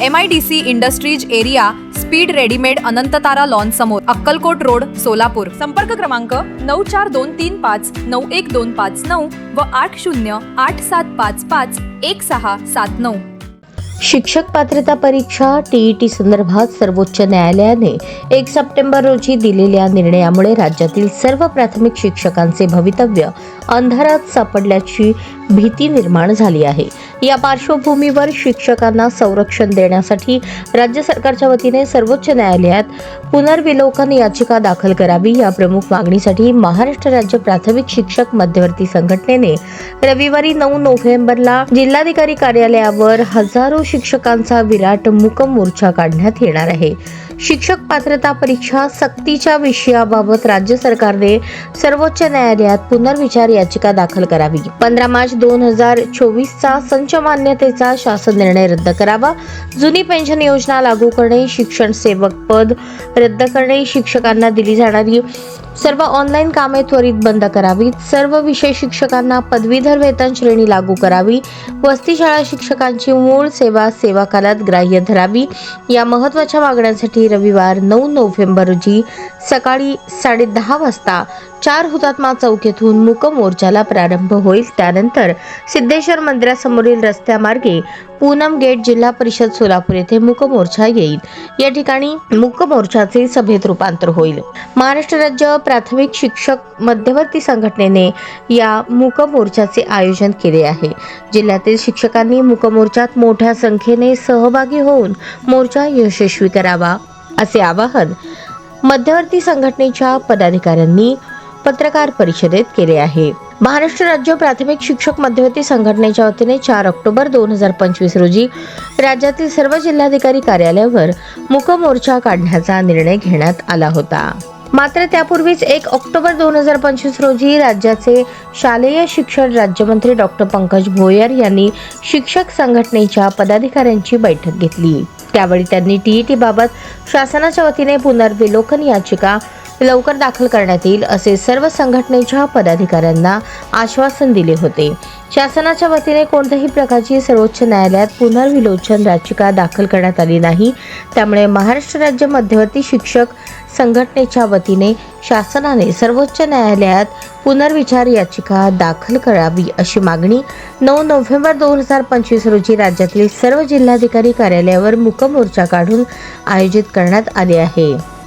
M I D C industries area speed readymade Anantatara lawn समोर Akkalkot road Solapur. संपर्क क्रमांक नऊ चार दोन तीन पाच नऊ एक दोन पाच नऊ व आठ शून्य आठ सात पाच पाच एक सहा सात नऊ. शिक्षक पात्रता परीक्षा टीईटी संदर्भात सर्वोच्च न्यायालयाने एक सप्टेंबर रोजी दिलेल्या निर्णयामुळे राज्यातील सर्व प्राथमिक शिक्षकांचे भवितव्य अंधारात सापडल्याची भीती निर्माण झाली आहे. या पार्श्वभूमीवर शिक्षकांना संरक्षण देण्यासाठी राज्य सरकारच्या वतीने सर्वोच्च न्यायालयात पुनर्विलोकन याचिका दाखल करावी या प्रमुख मागणीसाठी महाराष्ट्र राज्य प्राथमिक शिक्षक मध्यवर्ती संघटनेने रविवारी नऊ नोव्हेंबरला जिल्हाधिकारी कार्यालयावर हजारो शिक्षकांचा विराट मूक मोर्चा काढण्यात येणार आहे. शिक्षक पात्रता परीक्षा सक्तीच्या विषयाबाबत राज्य सरकारने सर्वोच्च न्यायालयात पुनर्विचार याचिका दाखल करावी. पंधरा मार्च दोन हजार चोवीसचा संच मान्यतेचा शासन निर्णय रद्द करावा. जुनी पेन्शन योजना लागू करणे शिक्षण सेवक पद रद्द करणे शिक्षकांना दिली जाणारी सर्व ऑनलाईन कामे त्वरित बंद करावीत. सर्व विषय शिक्षकांना पदवीधर वेतन श्रेणी लागू करावी. वस्ती शाळा शिक्षकांची मूळ सेवा सेवा कालात ग्राह्य धरावी. या महत्त्वाच्या मागण्यांसाठी रविवार नऊ नोव्हेंबर रोजी सकाळी साडेदहा वाजता चार हुतात्मा चौकीतून मूक मोर्चाला प्रारंभ होईल. त्यानंतर सिद्धेश्वर मंदिरासमोरील रस्त्यामार्गे पूनम गेट जिल्हा परिषद सोलापूर येथे मूक मोर्चा येईल. या ठिकाणी मूक मोर्चाचे सभेत रूपांतर होईल. महाराष्ट्र राज्य प्राथमिक शिक्षक मध्यवर्ती संघटनेने या मूक मोर्चाचे आयोजन केले आहे. जिल्ह्यातील शिक्षकांनी मूक मोर्चात मोठ्या संख्येने सहभागी होऊन मोर्चा यशस्वी करावा असे आवाहन मध्यवर्ती संघटनेच्या पदाधिकाऱ्यांनी पत्रकार परिषदेत केले आहे. महाराष्ट्र राज्य प्राथमिक शिक्षक मध्यवर्ती संघटनेच्या वतीने चार ऑक्टोबर दोन हजार पंचवीस रोजी राज्यातील सर्व जिल्हाधिकारी कार्यालयावर मुकमोर्चा काढण्याचा निर्णय घेण्यात आला होता. मात्र त्यापूर्वीच एक ऑक्टोबर दोन हजार पंचवीस रोजी राज्याचे शालेय शिक्षण राज्यमंत्री डॉक्टर पंकज भोयर यांनी शिक्षक संघटनेच्या पदाधिकाऱ्यांची बैठक घेतली. त्यावेळी त्यांनी टीईटी बाबत शासनाच्या वतीने पुनर्विलोकन याचिका लवकर दाखल करण्यात येईल असे सर्व संघटनेच्या पदाधिकाऱ्यांना आश्वासन दिले होते. शासनाच्या वतीने कोणत्याही प्रकारची सर्वोच्च न्यायालयात पुनर्विलोचन याचिका दाखल करण्यात आली नाही. त्यामुळे महाराष्ट्र राज्य मध्यवर्ती शिक्षक संघटनेच्या वतीने शासनाने सर्वोच्च न्यायालयात पुनर्विचार याचिका दाखल करावी अशी मागणी नऊ नोव्हेंबर दोन हजार पंचवीस रोजी राज्यातील सर्व जिल्हाधिकारी कार्यालयावर मुकमोर्चा काढून आयोजित करण्यात आले आहे.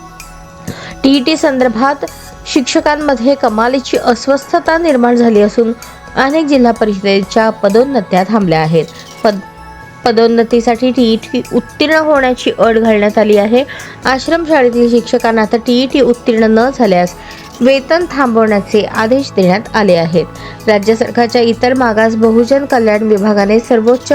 टीईटी संदर्भात शिक्षकांमध्ये कमालीची अस्वस्थता निर्माण झाली असून अनेक जिल्हा परिषदेच्या पदोन्नत्या थांबल्या आहेत. पद पदोन्नतीसाठी टीईटी उत्तीर्ण होण्याची अट घालण्यात आली आहे. आश्रमशाळेतील शिक्षकांना आता टीईटी उत्तीर्ण न झाल्यास वेतन थांबवण्याचे आदेश देण्यात आले आहेत. राज्य सरकारच्या इतर मागास बहुजन कल्याण विभागाने सर्वोच्च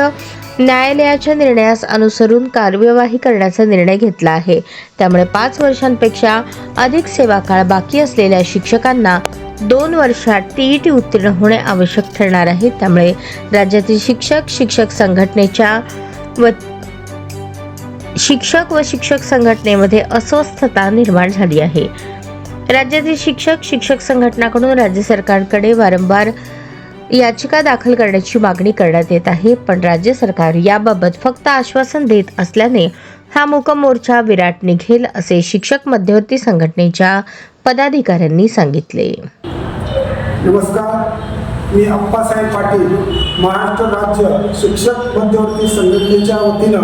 न्यायालयाच्या निर्णयास अनुसरून कार्यवाही करण्याचा निर्णय घेतला आहे. त्यामुळे पाच वर्षांपेक्षा अधिक सेवा काळ बाकी असलेल्या शिक्षकांना दोन वर्षात टीईटी उत्तीर्ण होणे आवश्यक ठरणार आहे. त्यामुळे राज्यातील शिक्षक शिक्षक संघटनेच्या व शिक्षक व शिक्षक संघटनेमध्ये अस्वस्थता निर्माण झाली आहे. राज्यातील शिक्षक शिक्षक संघटनाकडून राज्य सरकारकडे वारंवार याचिका दाखल करण्याची मागणी करण्यात येत आहे. पण राज्य सरकार याबाबत फक्त आश्वासन देत असल्याने हा मूक मोर्चा विराट निघेल असे शिक्षक मध्यवर्ती संघटनेच्या पदाधिकाऱ्यांनी सांगितले. नमस्कार. मी अप्पासाहेब पाटील महाराष्ट्र राज्य शिक्षक मध्यवर्ती संघटनेच्या वतीनं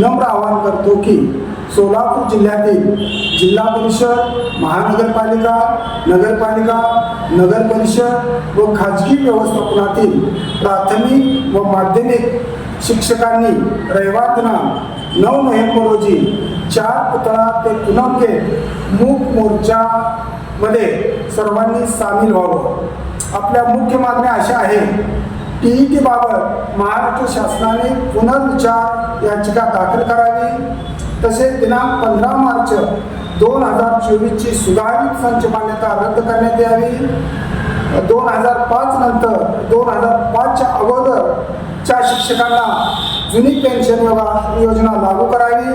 नम्र आवाहन करतो की सोलापूर जिल्ह्यातील जिल्हा परिषद महानगरपालिका नगरपालिका नगर परिषद व खाजगी व्यवस्थापनातील प्राथमिक व माध्यमिक शिक्षकांनी रविवार दिनांक नऊ नोव्हेंबर रोजी चार पुतळा ते पूनम मूक मोर्चामध्ये सर्वांनी सामील व्हावं. आपल्या मुख्य मागण्या अशा आहेत. टीईटी बाबत महाराष्ट्र शासनाने पुनर्विचार याचिका दाखल करावी. तसेच दिनांक पंधरा मार्च दोन हजार चोवीसची सुधारित संच मान्यता रद्द करण्यात यावी. दोन हजार पाच नंतर दोन हजार पाचच्या अगोदरच्या शिक्षकांना जुनी पेन्शन योजना लागू करावी.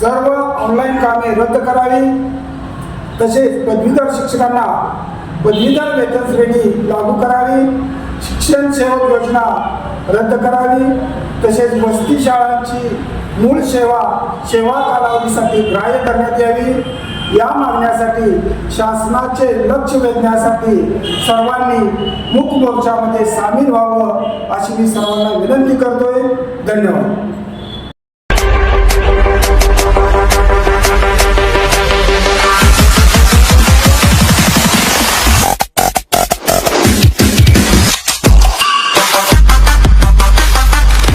सर्व ऑनलाईन कामे रद्द करावी. तसेच पदवीधर शिक्षकांना पदवीधर वेतन श्रेणी लागू करावी. शिक्षण सेवक योजना रद्द करावी. तसेच वस्ती शाळांची मूळ सेवा सेवा कालावधीसाठी ग्राह्य करण्यात यावी. या मागण्यासाठी शासनाचे लक्ष वेधण्यासाठी सर्वांनी मुख मोर्चामध्ये सामील व्हावं अशी मी सर्वांना विनंती करतोय. धन्यवाद.